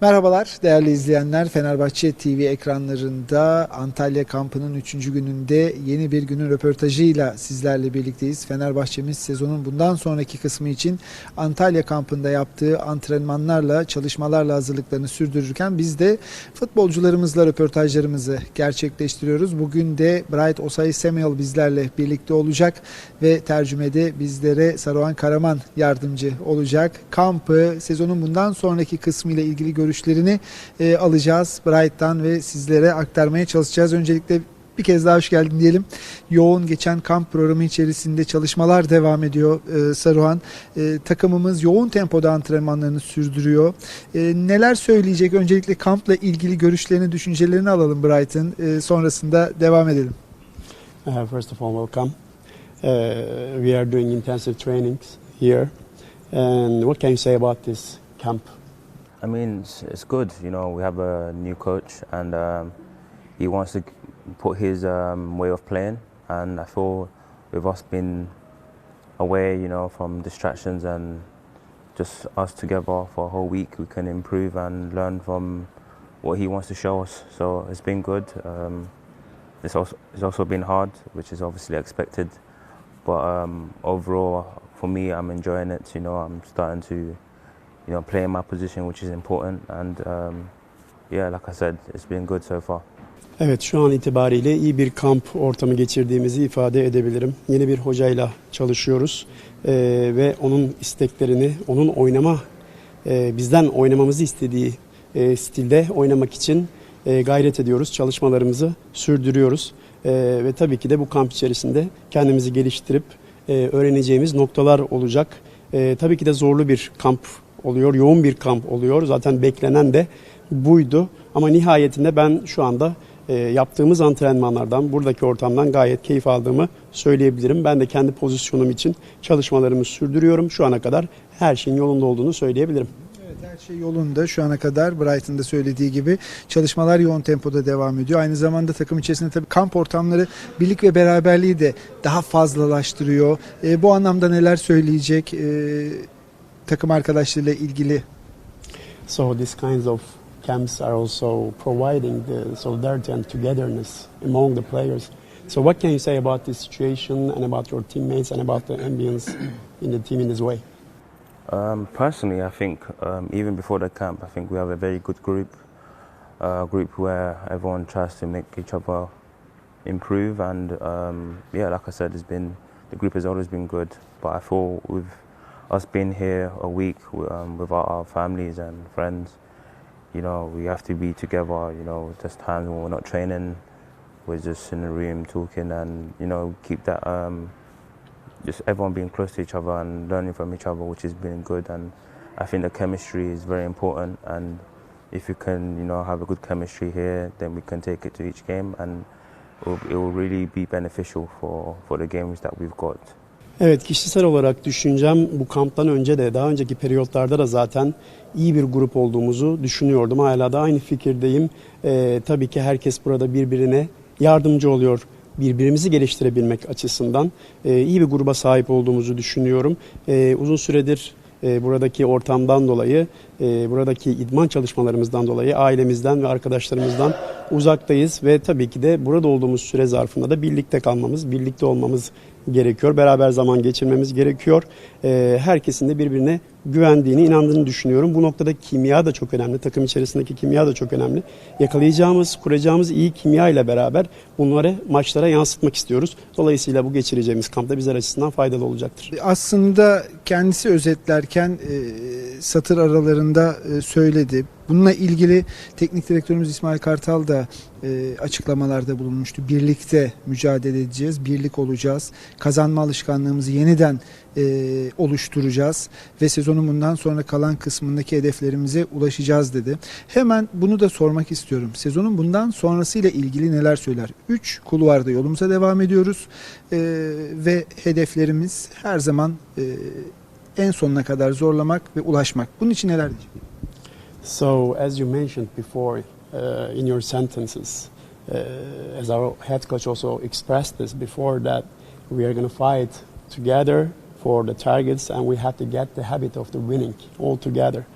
Merhabalar değerli izleyenler. Fenerbahçe TV ekranlarında Antalya kampının 3. gününde yeni bir günün röportajıyla sizlerle birlikteyiz. Fenerbahçemiz sezonun bundan sonraki kısmı için Antalya kampında yaptığı antrenmanlarla, çalışmalarla hazırlıklarını sürdürürken biz de futbolcularımızla röportajlarımızı gerçekleştiriyoruz. Bugün de Bright Osayi Samuel bizlerle birlikte olacak ve tercümede bizlere Saruhan Karaman yardımcı olacak. Kampı, sezonun bundan sonraki kısmı ile ilgili görüşlerini e, alacağız Bright'tan ve sizlere aktarmaya çalışacağız. Öncelikle bir kez daha hoş geldin diyelim. Yoğun geçen kamp programı içerisinde çalışmalar devam ediyor e, Saruhan. E, takımımız yoğun tempoda antrenmanlarını sürdürüyor. E, neler söyleyecek? Öncelikle kampla ilgili görüşlerini, düşüncelerini alalım Bright'ın. E, sonrasında devam edelim. Uh, first of all, welcome. Uh, we are doing intensive trainings here. And what can you say about this camp? I mean, it's, it's good. You know, we have a new coach, and um, he wants to put his um, way of playing. And I feel with us being away, you know, from distractions and just us together for a whole week, we can improve and learn from what he wants to show us. So it's been good. Um, it's also it's also been hard, which is obviously expected. But um, overall, for me, I'm enjoying it. You know, I'm starting to, you know, play in my position, which is important. And um, yeah, like I said, it's been good so far. Evet şu an itibariyle iyi bir kamp ortamı geçirdiğimizi ifade edebilirim. Yeni bir hocayla çalışıyoruz Ee, ve onun isteklerini, onun oynama, e, bizden oynamamızı istediği e, stilde oynamak için e, gayret ediyoruz. Çalışmalarımızı sürdürüyoruz. E, ve tabii ki de bu kamp içerisinde kendimizi geliştirip e, öğreneceğimiz noktalar olacak. E, tabii ki de zorlu bir kamp oluyor, yoğun bir kamp oluyor. Zaten beklenen de buydu. Ama nihayetinde ben şu anda e, yaptığımız antrenmanlardan, buradaki ortamdan gayet keyif aldığımı söyleyebilirim. Ben de kendi pozisyonum için çalışmalarımı sürdürüyorum. Şu ana kadar her şeyin yolunda olduğunu söyleyebilirim. Evet her şey yolunda şu ana kadar Brighton'da söylediği gibi çalışmalar yoğun tempoda devam ediyor. Aynı zamanda takım içerisinde tabii kamp ortamları birlik ve beraberliği de daha fazlalaştırıyor. E, bu anlamda neler söyleyecek e, takım arkadaşlarıyla ilgili? So these kinds of camps are also providing the solidarity and togetherness among the players. So what can you say about this situation and about your teammates and about the ambience in the team in this way? Um, personally, I think um, even before the camp, I think we have a very good group, a group where everyone tries to make each other improve. And um, yeah, like I said, it's been the group has always been good. But I feel with us being here a week um, without our families and friends, you know, we have to be together. You know, there's times when we're not training, we're just in the room talking, and you know, keep that um, just everyone being close to each other and learning from each other, which has been good. And I think the chemistry is very important. And if you can, you know, have a good chemistry here, then we can take it to each game, and it will, it will really be beneficial for, for the games that we've got. Evet kişisel olarak düşüncem bu kamptan önce de daha önceki periyotlarda da zaten iyi bir grup olduğumuzu düşünüyordum. Hala da aynı fikirdeyim. Ee, tabii ki herkes burada birbirine yardımcı oluyor birbirimizi geliştirebilmek açısından Ee, iyi bir gruba sahip olduğumuzu düşünüyorum. Ee, uzun süredir e, buradaki ortamdan dolayı, e, buradaki idman çalışmalarımızdan dolayı ailemizden ve arkadaşlarımızdan uzaktayız ve tabii ki de burada olduğumuz süre zarfında da birlikte kalmamız, birlikte olmamız gerekiyor. Beraber zaman geçirmemiz gerekiyor. Herkesin de birbirine güvendiğini, inandığını düşünüyorum. Bu noktada kimya da çok önemli. Takım içerisindeki kimya da çok önemli. Yakalayacağımız, kuracağımız iyi kimya ile beraber bunları maçlara yansıtmak istiyoruz. Dolayısıyla bu geçireceğimiz kampta bizler açısından faydalı olacaktır. Aslında kendisi özetlerken e, satır aralarında e, söyledi. Bununla ilgili teknik direktörümüz İsmail Kartal da e, açıklamalarda bulunmuştu. Birlikte mücadele edeceğiz, birlik olacağız. Kazanma alışkanlığımızı yeniden e, oluşturacağız ve sezonun bundan sonra kalan kısmındaki hedeflerimize ulaşacağız dedi. Hemen bunu da sormak istiyorum. Sezonun bundan sonrasıyla ilgili neler söyler? 3 kulvarda yolumuza devam ediyoruz e, ve hedeflerimiz her zaman e, en sonuna kadar zorlamak ve ulaşmak. Bunun için neler diyecek? So, as you mentioned before uh, in your sentences, uh, as our head coach also expressed this before, that we are going to fight together for the targets and we have to get the habit of the winning all together.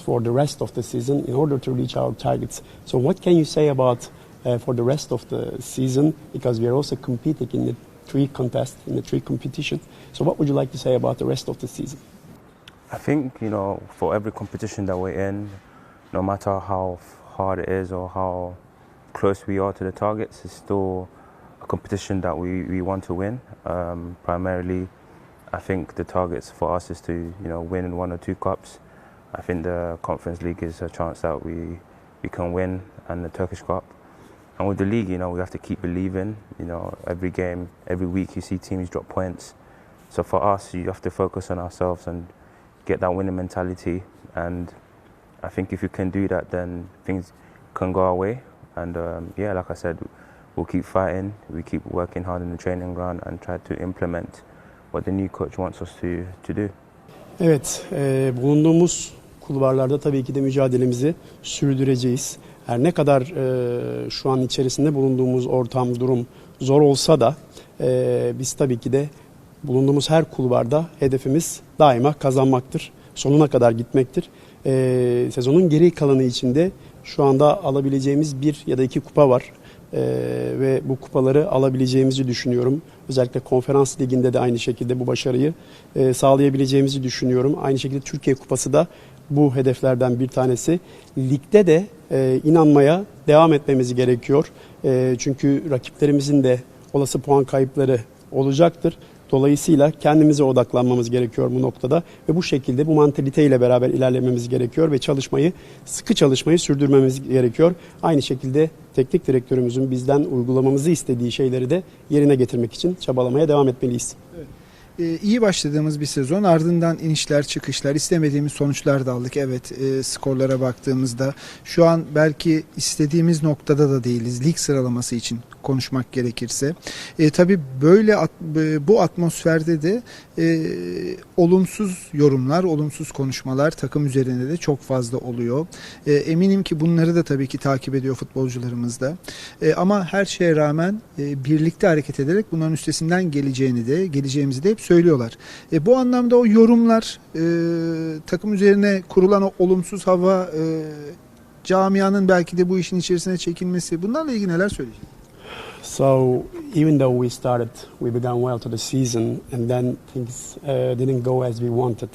for the rest of the season in order to reach our targets. So, what can you say about uh, for the rest of the season? Because we are also competing in the three contests, in the three competition. So, what would you like to say about the rest of the season? I think you know for every competition that we're in, no matter how hard it is or how close we are to the targets, it's still a competition that we, we want to win. Um, primarily, I think the targets for us is to you know win one or two cups. I think the Conference League is a chance that we we can win, and the Turkish Cup. And with the league, you know, we have to keep believing. You know, every game, every week, you see teams drop points. So for us, you have to focus on ourselves and get that winning mentality. And I think if you can do that, then things can go our way. And um, yeah, like I said, we'll keep fighting. We keep working hard in the training ground and try to implement what the new coach wants us to, to do. Evet, e, bulunduğumuz kulvarlarda tabii ki de mücadelemizi sürdüreceğiz. Her ne kadar e, şu an içerisinde bulunduğumuz ortam, durum zor olsa da e, biz tabii ki de bulunduğumuz her kulvarda hedefimiz daima kazanmaktır. Sonuna kadar gitmektir. E, sezonun geri kalanı içinde şu anda alabileceğimiz bir ya da iki kupa var. Ee, ve bu kupaları alabileceğimizi düşünüyorum. Özellikle konferans liginde de aynı şekilde bu başarıyı e, sağlayabileceğimizi düşünüyorum. Aynı şekilde Türkiye Kupası da bu hedeflerden bir tanesi. Ligde de e, inanmaya devam etmemiz gerekiyor. E, çünkü rakiplerimizin de olası puan kayıpları olacaktır. Dolayısıyla kendimize odaklanmamız gerekiyor bu noktada ve bu şekilde bu mantaliteyle beraber ilerlememiz gerekiyor ve çalışmayı, sıkı çalışmayı sürdürmemiz gerekiyor. Aynı şekilde teknik direktörümüzün bizden uygulamamızı istediği şeyleri de yerine getirmek için çabalamaya devam etmeliyiz. Ee, iyi başladığımız bir sezon ardından inişler çıkışlar istemediğimiz sonuçlar da aldık. Evet e, skorlara baktığımızda şu an belki istediğimiz noktada da değiliz lig sıralaması için konuşmak gerekirse. E, tabii böyle at- e, bu atmosferde de e, olumsuz yorumlar, olumsuz konuşmalar takım üzerinde de çok fazla oluyor. E, eminim ki bunları da tabii ki takip ediyor futbolcularımız da. E, ama her şeye rağmen e, birlikte hareket ederek bunların üstesinden geleceğini de geleceğimizi de hep söylüyorlar. E, bu anlamda o yorumlar e, takım üzerine kurulan o olumsuz hava e, camianın belki de bu işin içerisine çekilmesi bunlarla ilgili neler söyleyecek? So even though we started, we began well to the season, and then things uh, didn't go as we wanted.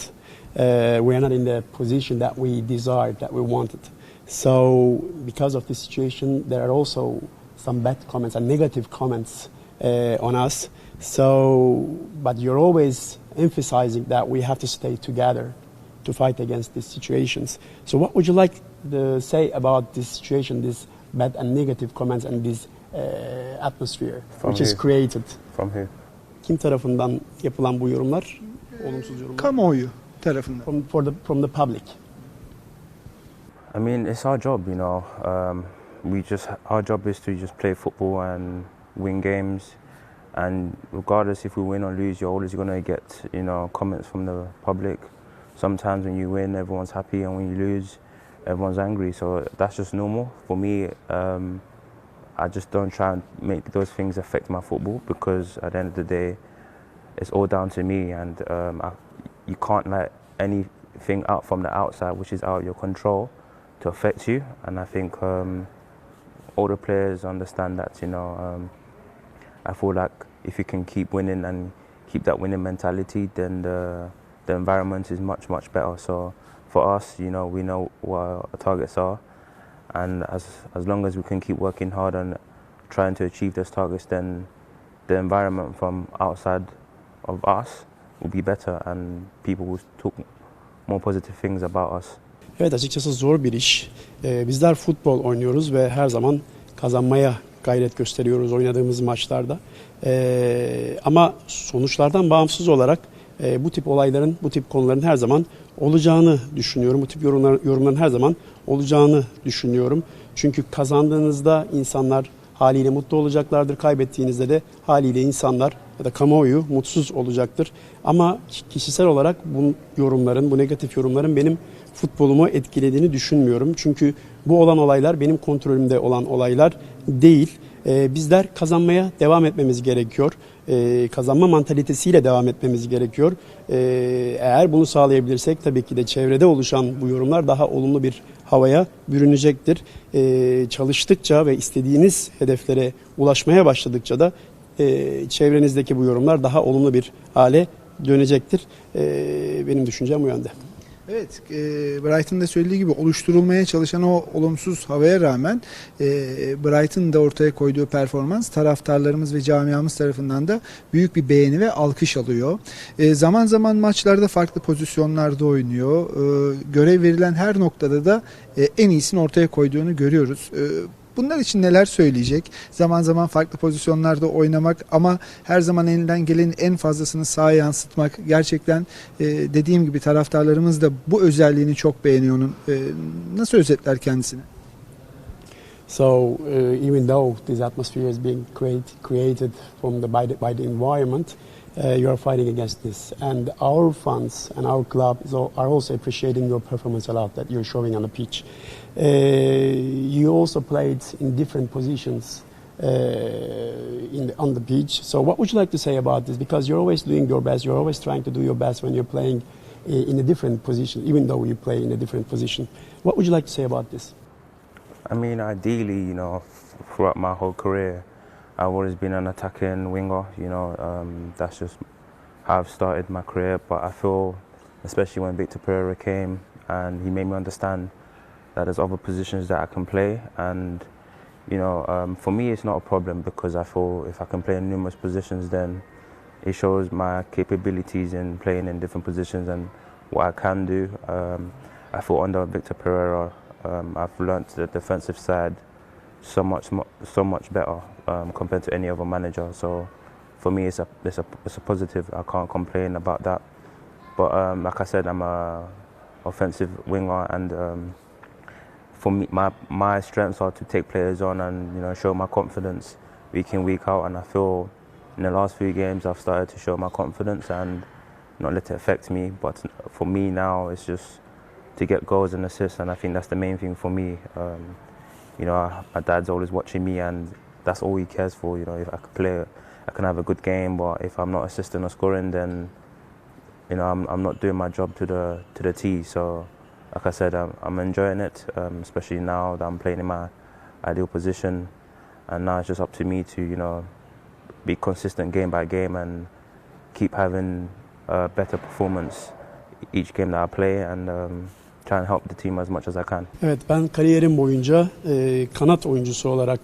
Uh, we are not in the position that we desired, that we wanted. So because of this situation, there are also some bad comments and negative comments uh, on us. So, but you're always emphasizing that we have to stay together to fight against these situations. So, what would you like to say about this situation, these bad and negative comments, and this uh, atmosphere From which is who? created? From here. Kim tarafından yapılan bu yorumlar? Olumsuz yorumlar. Kamuoyu tarafından. From, for the, from the public. I mean, it's our job, you know. Um, we just our job is to just play football and win games, and regardless if we win or lose, you're always gonna get you know comments from the public. Sometimes when you win, everyone's happy, and when you lose, everyone's angry. So that's just normal for me. Um, I just don't try and make those things affect my football because at the end of the day, it's all down to me, and um, I, you can't let anything out from the outside, which is out of your control, to affect you. And I think um, all the players understand that. You know, um, I feel like if you can keep winning and keep that winning mentality, then the the environment is much much better. So for us, you know, we know what our targets are, and as as long as we can keep working hard and trying to achieve those targets, then the environment from outside of us will be better, and people will talk more positive things about us. Evet açıkçası zor bir iş. Ee, bizler futbol oynuyoruz ve her zaman kazanmaya gayret gösteriyoruz oynadığımız maçlarda. Ee, ama sonuçlardan bağımsız olarak e, bu tip olayların, bu tip konuların her zaman olacağını düşünüyorum. Bu tip yorumlar, yorumların her zaman olacağını düşünüyorum. Çünkü kazandığınızda insanlar haliyle mutlu olacaklardır. Kaybettiğinizde de haliyle insanlar ya da kamuoyu mutsuz olacaktır. Ama kişisel olarak bu yorumların, bu negatif yorumların benim futbolumu etkilediğini düşünmüyorum. Çünkü bu olan olaylar benim kontrolümde olan olaylar değil. E, bizler kazanmaya devam etmemiz gerekiyor. E, kazanma mantalitesiyle devam etmemiz gerekiyor. E, eğer bunu sağlayabilirsek tabii ki de çevrede oluşan bu yorumlar daha olumlu bir havaya bürünecektir. E, çalıştıkça ve istediğiniz hedeflere ulaşmaya başladıkça da e, çevrenizdeki bu yorumlar daha olumlu bir hale dönecektir. E, benim düşüncem bu yönde. Evet, e, Brighton'da söylediği gibi oluşturulmaya çalışan o olumsuz havaya rağmen e, Brighton'ın da ortaya koyduğu performans taraftarlarımız ve camiamız tarafından da büyük bir beğeni ve alkış alıyor. E, zaman zaman maçlarda farklı pozisyonlarda oynuyor. E, görev verilen her noktada da e, en iyisini ortaya koyduğunu görüyoruz. E, Bunlar için neler söyleyecek? Zaman zaman farklı pozisyonlarda oynamak ama her zaman elinden gelenin en fazlasını sahaya yansıtmak. Gerçekten e, dediğim gibi taraftarlarımız da bu özelliğini çok beğeniyor onun. E, nasıl özetler kendisini? So uh, even though this atmosphere is being create, created from the by, the by the environment, uh, you are fighting against this, and our fans and our club is al- are also appreciating your performance a lot that you're showing on the pitch. Uh, you also played in different positions uh, in the, on the pitch. So what would you like to say about this? Because you're always doing your best. You're always trying to do your best when you're playing in a different position, even though you play in a different position. What would you like to say about this? I mean, ideally, you know, throughout my whole career, I've always been an attacking winger. You know, um, that's just how I've started my career. But I feel, especially when Victor Pereira came and he made me understand that there's other positions that I can play. And, you know, um, for me, it's not a problem because I feel if I can play in numerous positions, then it shows my capabilities in playing in different positions and what I can do. Um, I feel under Victor Pereira, um, I've learnt the defensive side so much, so much better um, compared to any other manager. So for me, it's a, it's a, it's a positive. I can't complain about that. But um, like I said, I'm a offensive winger, and um, for me, my my strengths are to take players on and you know show my confidence week in week out. And I feel in the last few games I've started to show my confidence and not let it affect me. But for me now, it's just to get goals and assists, and I think that's the main thing for me. Um, you know, my dad's always watching me, and that's all he cares for. You know, if I can play, I can have a good game, but if I'm not assisting or scoring, then you know, I'm, I'm not doing my job to the to the T. So, like I said, I'm, I'm enjoying it, um, especially now that I'm playing in my ideal position, and now it's just up to me to you know be consistent game by game and keep having a better performance each game that I play and um, try and help the team as much as I can. Evet ben kariyerim boyunca e, kanat oyuncusu olarak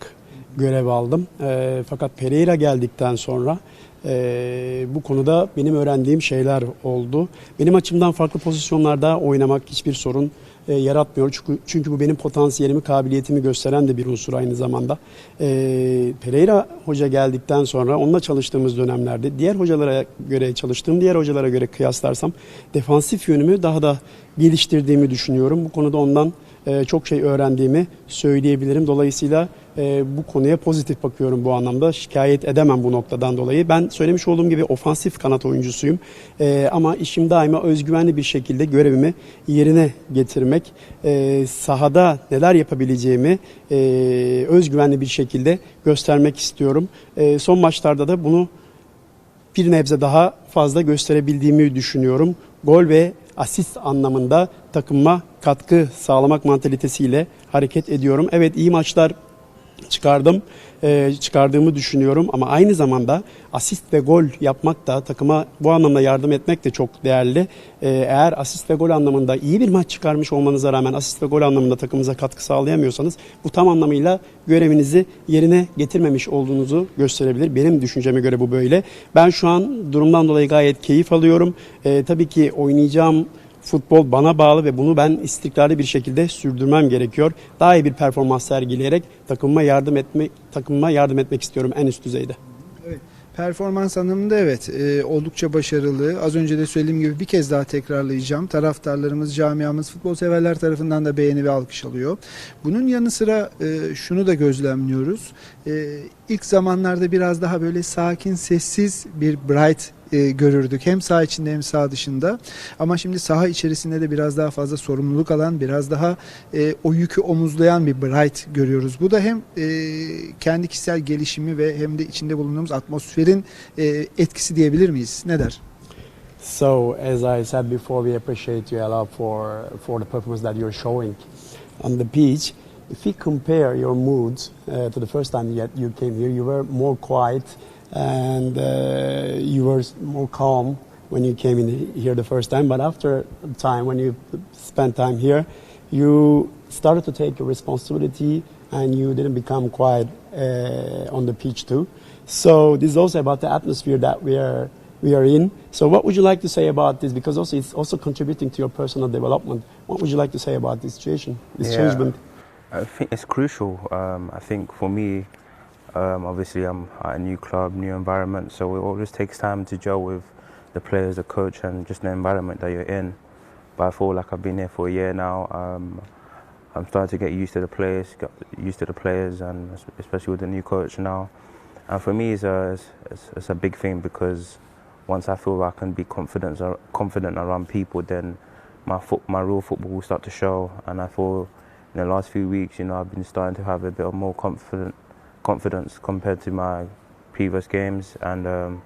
görev aldım. E, fakat Pereira geldikten sonra e, bu konuda benim öğrendiğim şeyler oldu. Benim açımdan farklı pozisyonlarda oynamak hiçbir sorun e, yaratmıyor. Çünkü, çünkü bu benim potansiyelimi, kabiliyetimi gösteren de bir unsur aynı zamanda. E, Pereira hoca geldikten sonra onunla çalıştığımız dönemlerde diğer hocalara göre çalıştığım diğer hocalara göre kıyaslarsam defansif yönümü daha da geliştirdiğimi düşünüyorum. Bu konuda ondan e, çok şey öğrendiğimi söyleyebilirim. Dolayısıyla e, bu konuya pozitif bakıyorum bu anlamda. Şikayet edemem bu noktadan dolayı. Ben söylemiş olduğum gibi ofansif kanat oyuncusuyum. E, ama işim daima özgüvenli bir şekilde görevimi yerine getirmek. E, sahada neler yapabileceğimi e, özgüvenli bir şekilde göstermek istiyorum. E, son maçlarda da bunu bir nebze daha fazla gösterebildiğimi düşünüyorum. Gol ve asist anlamında takıma katkı sağlamak mantalitesiyle hareket ediyorum. Evet iyi maçlar çıkardım, e, çıkardığımı düşünüyorum ama aynı zamanda asist ve gol yapmak da takıma bu anlamda yardım etmek de çok değerli. E, eğer asist ve gol anlamında iyi bir maç çıkarmış olmanıza rağmen asist ve gol anlamında takımınıza katkı sağlayamıyorsanız bu tam anlamıyla görevinizi yerine getirmemiş olduğunuzu gösterebilir. Benim düşünceme göre bu böyle. Ben şu an durumdan dolayı gayet keyif alıyorum. E, tabii ki oynayacağım Futbol bana bağlı ve bunu ben istikrarlı bir şekilde sürdürmem gerekiyor. Daha iyi bir performans sergileyerek takımıma yardım etmek takımıma yardım etmek istiyorum en üst düzeyde. Performans anlamında evet e, oldukça başarılı. Az önce de söylediğim gibi bir kez daha tekrarlayacağım. Taraftarlarımız, camiamız, futbol severler tarafından da beğeni ve alkış alıyor. Bunun yanı sıra e, şunu da gözlemliyoruz. E, ilk zamanlarda biraz daha böyle sakin, sessiz bir Bright e, görürdük. Hem saha içinde hem saha dışında. Ama şimdi saha içerisinde de biraz daha fazla sorumluluk alan, biraz daha e, o yükü omuzlayan bir Bright görüyoruz. Bu da hem e, kendi kişisel gelişimi ve hem de içinde bulunduğumuz atmosferin e, etkisi diyebilir miyiz? Ne der? So, as I said before, we appreciate you a lot for for the performance that you're showing on the pitch. If we compare your mood uh, to the first time yet you came here, you were more quiet and uh, you were more calm when you came in here the first time. But after time, when you spent time here, you started to take your responsibility and you didn't become quiet uh, on the pitch too. So this is also about the atmosphere that we are we are in. So what would you like to say about this? Because also it's also contributing to your personal development. What would you like to say about this situation, this Yeah. changement? I think it's crucial. Um, I think for me, um, obviously I'm at a new club, new environment, so it always takes time to gel with the players, the coach, and just the environment that you're in. But I feel like I've been here for a year now. Um, I'm starting to get used to the players, get used to the players, and especially with the new coach now. And for me, it's a it's, it's a big thing because once I feel I can be confident confident around people, then my foot, my real football will start to show. And I feel in the last few weeks, you know, I've been starting to have a bit of more confident confidence compared to my previous games. And um,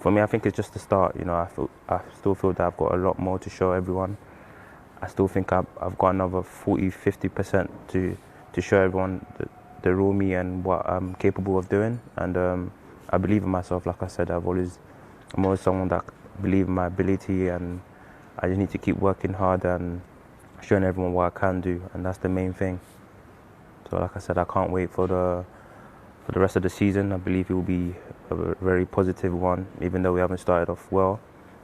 for me, I think it's just the start. You know, I feel I still feel that I've got a lot more to show everyone. I still think I've, I've got another 40, 50 percent to to show everyone the, the me and what I'm capable of doing. And um, I believe in myself. Like I said, I've always I'm always someone that believe in my ability, and I just need to keep working hard and showing everyone what I can do, and that's the main thing. So, like I said, I can't wait for the for the rest of the season. I believe it will be a very positive one, even though we haven't started off well.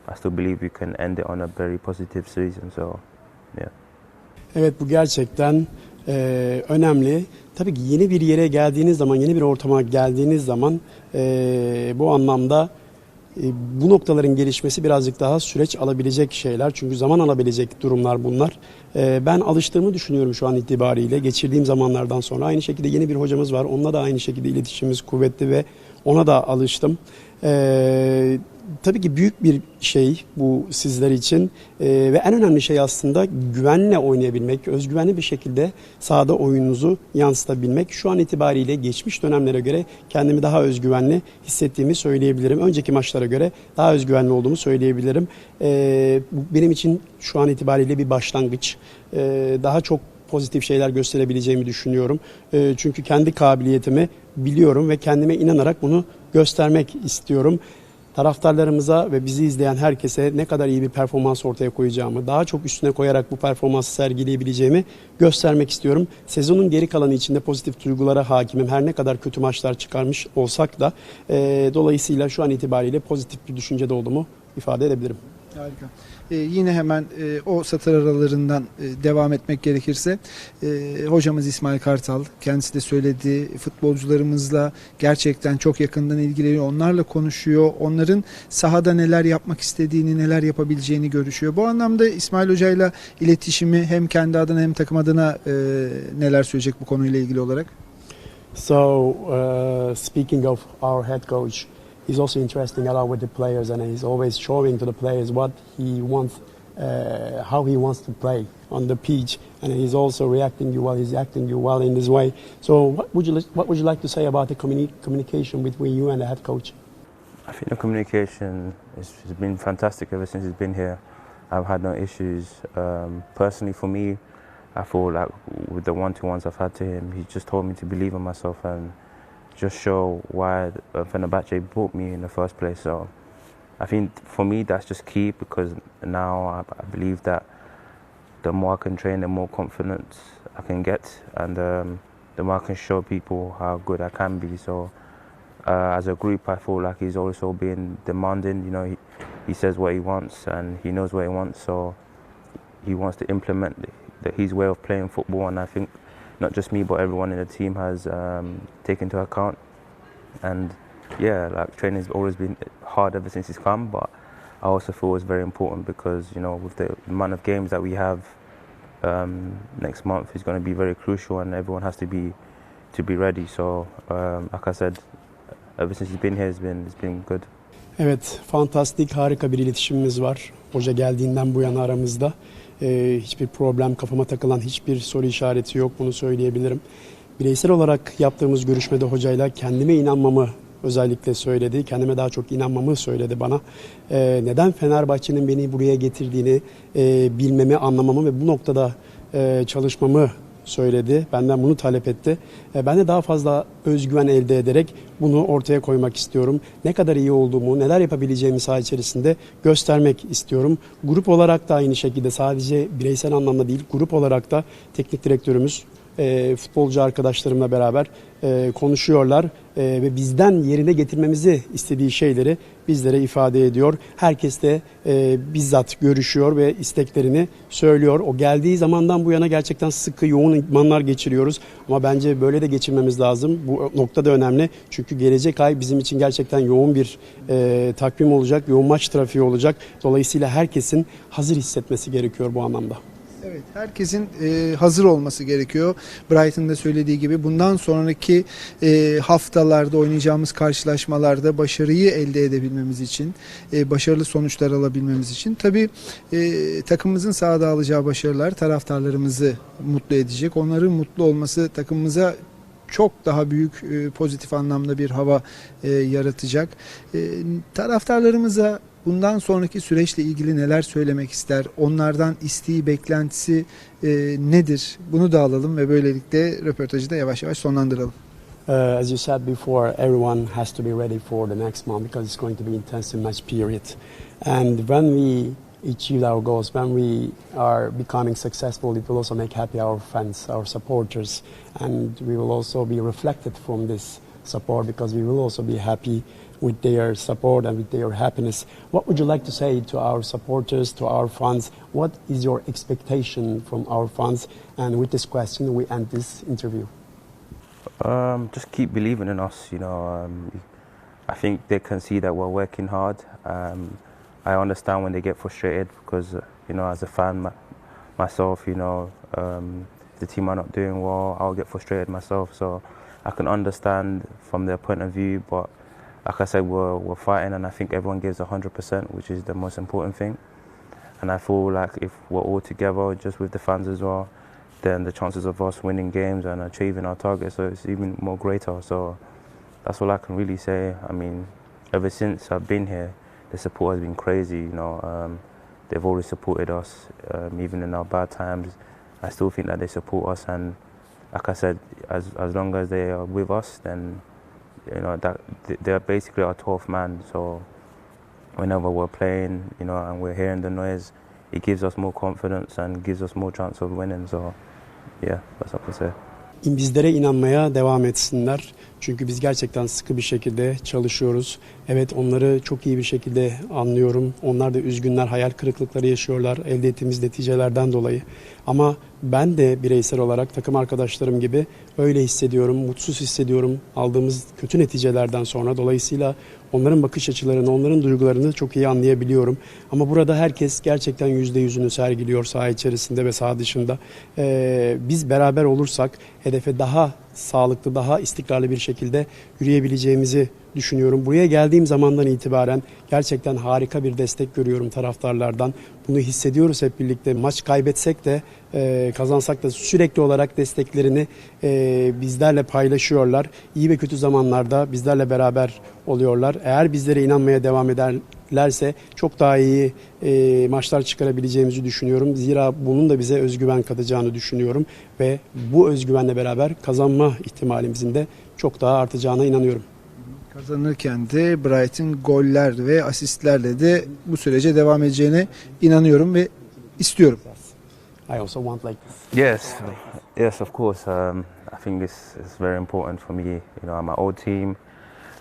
I still believe we can end it on a very positive season. So, yeah. Evet bu gerçekten e, önemli. Tabii ki yeni bir yere geldiğiniz zaman, yeni bir ortama geldiğiniz zaman e, bu anlamda bu noktaların gelişmesi birazcık daha süreç alabilecek şeyler. Çünkü zaman alabilecek durumlar bunlar. E, ben alıştığımı düşünüyorum şu an itibariyle. Geçirdiğim zamanlardan sonra. Aynı şekilde yeni bir hocamız var. Onunla da aynı şekilde iletişimimiz kuvvetli ve ona da alıştım. Tabii ki büyük bir şey bu sizler için E, ve en önemli şey aslında güvenle oynayabilmek, özgüvenli bir şekilde sahada oyununuzu yansıtabilmek. Şu an itibariyle geçmiş dönemlere göre kendimi daha özgüvenli hissettiğimi söyleyebilirim. Önceki maçlara göre daha özgüvenli olduğumu söyleyebilirim. E, bu benim için şu an itibariyle bir başlangıç. E, daha çok pozitif şeyler gösterebileceğimi düşünüyorum. E, çünkü kendi kabiliyetimi biliyorum ve kendime inanarak bunu göstermek istiyorum taraftarlarımıza ve bizi izleyen herkese ne kadar iyi bir performans ortaya koyacağımı, daha çok üstüne koyarak bu performansı sergileyebileceğimi göstermek istiyorum. Sezonun geri kalanı içinde pozitif duygulara hakimim. Her ne kadar kötü maçlar çıkarmış olsak da e, dolayısıyla şu an itibariyle pozitif bir düşüncede olduğumu ifade edebilirim. Harika. Ee, yine hemen e, o satır aralarından e, devam etmek gerekirse e, hocamız İsmail Kartal kendisi de söyledi futbolcularımızla gerçekten çok yakından ilgileniyor onlarla konuşuyor onların sahada neler yapmak istediğini neler yapabileceğini görüşüyor. Bu anlamda İsmail hocayla iletişimi hem kendi adına hem takım adına e, neler söyleyecek bu konuyla ilgili olarak? So, uh, speaking of our head coach, he's also interesting a lot with the players, and he's always showing to the players what he wants, uh, how he wants to play on the pitch, and he's also reacting you well. He's acting you well in this way. So, what would you what would you like to say about the communi- communication between you and the head coach? I think the communication has, been fantastic ever since he's been here. I've had no issues. Um, personally, for me, I feel like with the one-to-ones I've had to him, he just told me to believe in myself and just show why uh, Fenerbahce brought me in the first place. So I think for me that's just key because now I, I believe that the more I can train, the more confidence I can get, and um, the more I can show people how good I can be. So uh, as a group, I feel like he's also being demanding. You know, he, he says what he wants and he knows what he wants. So he wants to implement the, the, his way of playing football, and I think not just me, but everyone in the team has um, taken into account. And yeah, like training's always been hard ever since he's come, but I also feel it's very important because you know with the amount of games that we have um, next month is going to be very crucial, and everyone has to be to be ready. So um, like I said, ever since he's been here, it's been it's been good. Evet, fantastik, harika bir iletişimimiz var. Hoca geldiğinden bu yana aramızda. Ee, hiçbir problem, kafama takılan hiçbir soru işareti yok, bunu söyleyebilirim. Bireysel olarak yaptığımız görüşmede hocayla kendime inanmamı özellikle söyledi. Kendime daha çok inanmamı söyledi bana. Ee, neden Fenerbahçe'nin beni buraya getirdiğini e, bilmemi, anlamamı ve bu noktada e, çalışmamı söyledi. Benden bunu talep etti. E, ben de daha fazla özgüven elde ederek bunu ortaya koymak istiyorum. Ne kadar iyi olduğumu, neler yapabileceğimi saha içerisinde göstermek istiyorum. Grup olarak da aynı şekilde sadece bireysel anlamda değil, grup olarak da teknik direktörümüz e, futbolcu arkadaşlarımla beraber e, konuşuyorlar e, ve bizden yerine getirmemizi istediği şeyleri bizlere ifade ediyor. Herkes de e, bizzat görüşüyor ve isteklerini söylüyor. O geldiği zamandan bu yana gerçekten sıkı yoğun idmanlar geçiriyoruz ama bence böyle de geçirmemiz lazım. Bu nokta da önemli çünkü gelecek ay bizim için gerçekten yoğun bir e, takvim olacak, yoğun maç trafiği olacak. Dolayısıyla herkesin hazır hissetmesi gerekiyor bu anlamda. Evet, herkesin e, hazır olması gerekiyor. Brighton'da söylediği gibi bundan sonraki e, haftalarda oynayacağımız karşılaşmalarda başarıyı elde edebilmemiz için, e, başarılı sonuçlar alabilmemiz için tabii e, takımımızın sahada alacağı başarılar taraftarlarımızı mutlu edecek. Onların mutlu olması takımımıza çok daha büyük e, pozitif anlamda bir hava e, yaratacak. E, taraftarlarımıza bundan sonraki süreçle ilgili neler söylemek ister? Onlardan isteği, beklentisi e, nedir? Bunu da alalım ve böylelikle röportajı da yavaş yavaş sonlandıralım. Uh, as you said before, everyone has to be ready for the next month because it's going to be intensive match period. And when we achieve our goals, when we are becoming successful, it will also make happy our fans, our supporters, and we will also be reflected from this support because we will also be happy with their support and with their happiness. What would you like to say to our supporters, to our fans? What is your expectation from our fans? And with this question, we end this interview. Um, just keep believing in us. You know, um, I think they can see that we're working hard. Um, I understand when they get frustrated because, you know, as a fan my, myself, you know, um, if the team are not doing well, I'll get frustrated myself. So I can understand from their point of view, but like I said, we're, we're fighting, and I think everyone gives 100%, which is the most important thing. And I feel like if we're all together, just with the fans as well, then the chances of us winning games and achieving our targets so it's even more greater. So that's all I can really say. I mean, ever since I've been here, the support has been crazy. You know, um, they've always supported us, um, even in our bad times. I still think that they support us, and like I said, as as long as they are with us, then you know that they're basically our 12th man. So whenever we're playing, you know, and we're hearing the noise, it gives us more confidence and gives us more chance of winning. So yeah, that's what I say. bizlere inanmaya devam etsinler. Çünkü biz gerçekten sıkı bir şekilde çalışıyoruz. Evet onları çok iyi bir şekilde anlıyorum. Onlar da üzgünler, hayal kırıklıkları yaşıyorlar elde ettiğimiz neticelerden dolayı. Ama ben de bireysel olarak takım arkadaşlarım gibi öyle hissediyorum, mutsuz hissediyorum aldığımız kötü neticelerden sonra. Dolayısıyla onların bakış açılarını, onların duygularını çok iyi anlayabiliyorum. Ama burada herkes gerçekten yüzde yüzünü sergiliyor saha içerisinde ve saha dışında. Ee, biz beraber olursak hedefe daha sağlıklı, daha istikrarlı bir şekilde yürüyebileceğimizi düşünüyorum. Buraya geldiğim zamandan itibaren gerçekten harika bir destek görüyorum taraftarlardan. Bunu hissediyoruz hep birlikte. Maç kaybetsek de e, kazansak da sürekli olarak desteklerini e, bizlerle paylaşıyorlar. İyi ve kötü zamanlarda bizlerle beraber oluyorlar. Eğer bizlere inanmaya devam ederlerse çok daha iyi e, maçlar çıkarabileceğimizi düşünüyorum. Zira bunun da bize özgüven katacağını düşünüyorum ve bu özgüvenle beraber kazanma ihtimalimizin de çok daha artacağına inanıyorum. Kazanırken de Brighton goller ve asistlerle de bu sürece devam edeceğine inanıyorum ve istiyorum. I also want like Yes, yes, of course. Um, I think this is very important for me. You know, my old team.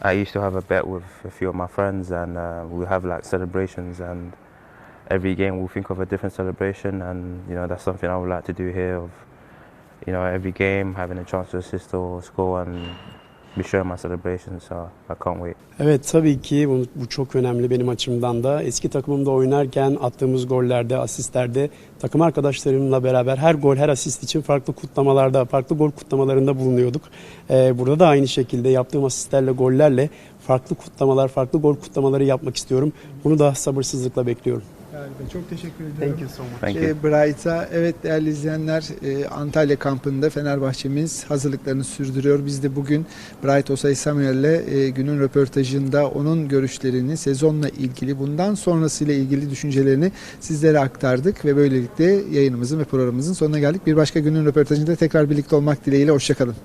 I used to have a bet with a few of my friends, and uh, we have like celebrations, and every game we'll think of a different celebration, and you know that's something I would like to do here. Of you know, every game having a chance to assist or score, and be showing my celebration. So I can't wait. Evet tabii ki bu, bu çok önemli benim açımdan da. Eski takımımda oynarken attığımız gollerde, asistlerde takım arkadaşlarımla beraber her gol, her asist için farklı kutlamalarda, farklı gol kutlamalarında bulunuyorduk. Ee, burada da aynı şekilde yaptığım asistlerle, gollerle farklı kutlamalar, farklı gol kutlamaları yapmak istiyorum. Bunu da sabırsızlıkla bekliyorum. Harika, çok teşekkür ediyorum. Thank you so much. Thank you. Ee, Bright'a evet değerli izleyenler e, Antalya kampında Fenerbahçe'miz hazırlıklarını sürdürüyor. Biz de bugün Bright Osay Samuel'le e, günün röportajında onun görüşlerini sezonla ilgili bundan sonrasıyla ilgili düşüncelerini sizlere aktardık ve böylelikle yayınımızın ve programımızın sonuna geldik. Bir başka günün röportajında tekrar birlikte olmak dileğiyle hoşçakalın.